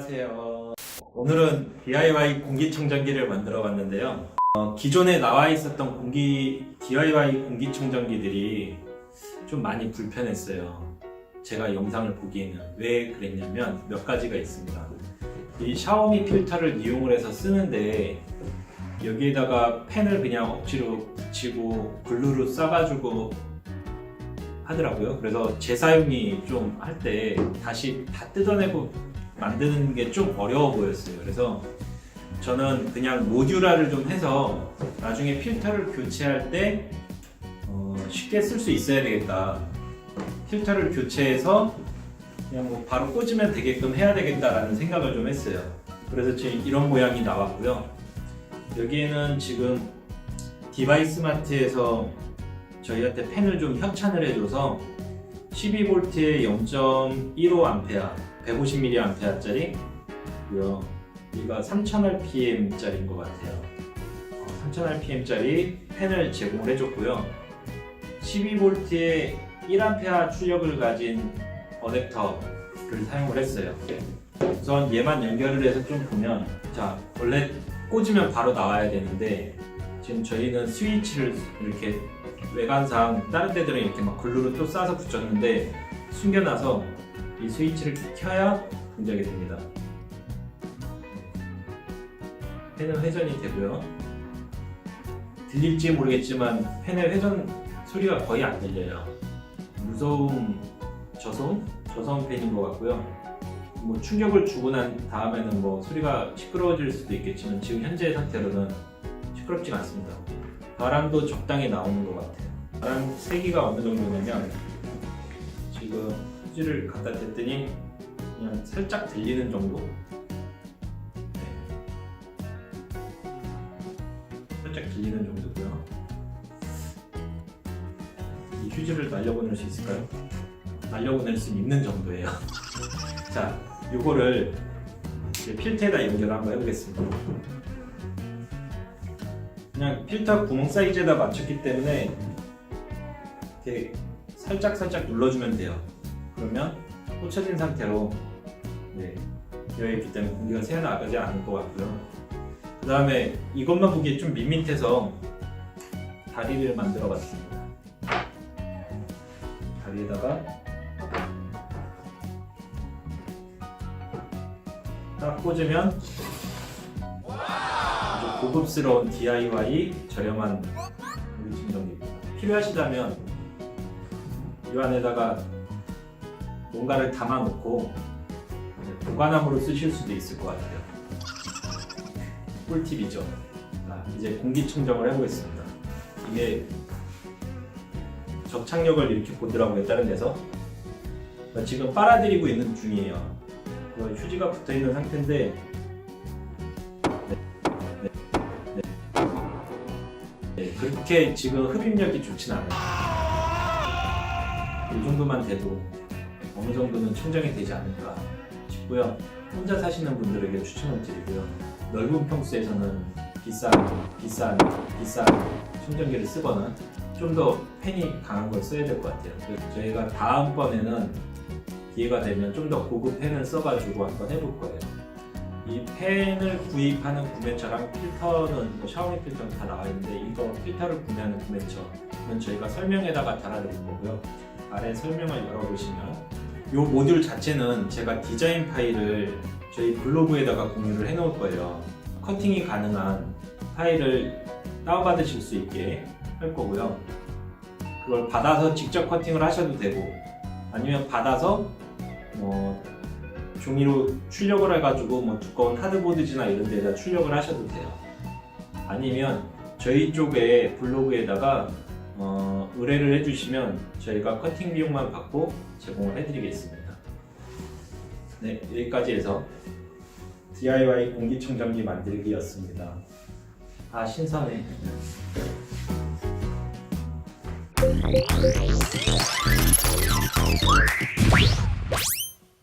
안녕하세요. 오늘은 DIY 공기청정기를 만들어 봤는데요. 어, 기존에 나와 있었던 공기 DIY 공기청정기들이 좀 많이 불편했어요. 제가 영상을 보기에는 왜 그랬냐면 몇 가지가 있습니다. 이 샤오미 필터를 이용을 해서 쓰는데 여기에다가 펜을 그냥 억지로 붙이고 글루로 싸가지고 하더라고요. 그래서 재사용이 좀 할 때 다시 다 뜯어내고 만드는 게 좀 어려워 보였어요. 그래서 저는 그냥 모듈화를 좀 해서 나중에 필터를 교체할 때 어, 쉽게 쓸 수 있어야 되겠다. 필터를 교체해서 그냥 뭐 바로 꽂으면 되게끔 해야 되겠다라는 생각을 좀 했어요. 그래서 지금 이런 모양이 나왔고요. 여기에는 지금 디바이스마트에서 저희한테 펜을 좀 협찬을 해줘서 12V에 0.15A, 150mAh짜리 고요. 이가 3000rpm짜리인 것 같아요. 어, 3000rpm짜리 펜을 제공을 해줬고요. 12V에 1A 출력을 가진 어댑터를 사용을 했어요. 우선 얘만 연결을 해서 좀 보면 자 원래 꽂으면 바로 나와야 되는데 지금 저희는 스위치를 이렇게 외관상 다른 데들은 이렇게 막 글루로 또 싸서 붙였는데 숨겨놔서 이 스위치를 켜야 동작이 됩니다. 펜은 회전이 되고요. 들릴지 모르겠지만 펜의 회전 소리가 거의 안 들려요. 무서움 저소음? 저소음 펜인 것 같고요. 뭐 충격을 주고 난 다음에는 뭐 소리가 시끄러워질 수도 있겠지만 지금 현재 상태로는 시끄럽지가 않습니다. 바람도 적당히 나오는 것 같아요. 바람 세기가 어느 정도냐면 지금 휴지를 갖다 댔더니 그냥 살짝 들리는 정도? 네. 살짝 들리는 정도고요. 이 휴지를 날려보낼 수 있을까요? 날려보낼 수 있는 정도예요. 자, 이제 필터에다 연결을 한번 해보겠습니다. 그냥 필터 구멍 사이즈에다 맞췄기 때문에 이렇게 살짝 살짝 눌러주면 돼요. 그러면 꽂혀진 상태로 네, 되어 있기 때문에 공기가 새어나가지 않을 것 같고요. 그 다음에 이것만 보기에 좀 밋밋해서 다리를 만들어 봤습니다. 다리에다가 딱 꽂으면 아주 고급스러운 DIY 저렴한 우리 진정기입니다. 필요하시다면 이 안에다가 뭔가를 담아놓고 보관함으로 쓰실 수도 있을 것 같아요. 꿀팁이죠. 자, 이제 공기청정을 해보겠습니다. 이게 접착력을 이렇게 보더라고요, 다른 데서. 지금 빨아들이고 있는 중이에요. 그 휴지가 붙어 있는 상태인데 네. 네, 그렇게 지금 흡입력이 좋진 않아요. 이 정도만 돼도 어느 정도는 청정이 되지 않을까 싶고요. 혼자 사시는 분들에게 추천을 드리고요. 넓은 평수에서는 비싼 비싼 비싼 충전기를 쓰거나 좀 더 팬이 강한 걸 써야 될 것 같아요. 그래서 저희가 다음번에는 기회가 되면 좀 더 고급 팬을 써가지고 한번 해볼 거예요. 이 팬을 구입하는 구매처랑 필터는 뭐 샤오미 필터는 다 나와 있는데 이거 필터를 구매하는 구매처는 저희가 설명에다가 달아드릴 거고요. 아래 설명을 열어보시면 이 모듈 자체는 제가 디자인 파일을 저희 블로그에다가 공유를 해 놓을 거예요. 커팅이 가능한 파일을 다운받으실 수 있게 할 거고요. 그걸 받아서 직접 커팅을 하셔도 되고 아니면 받아서 뭐 종이로 출력을 해가지고 뭐 두꺼운 하드보드지나 이런 데다 출력을 하셔도 돼요. 아니면 저희 쪽에 블로그에다가 어, 의뢰를 해주시면 저희가 커팅 비용만 받고 제공을 해드리겠습니다. 네, 여기까지 해서 DIY 공기청정기 만들기였습니다. 아, 신선해.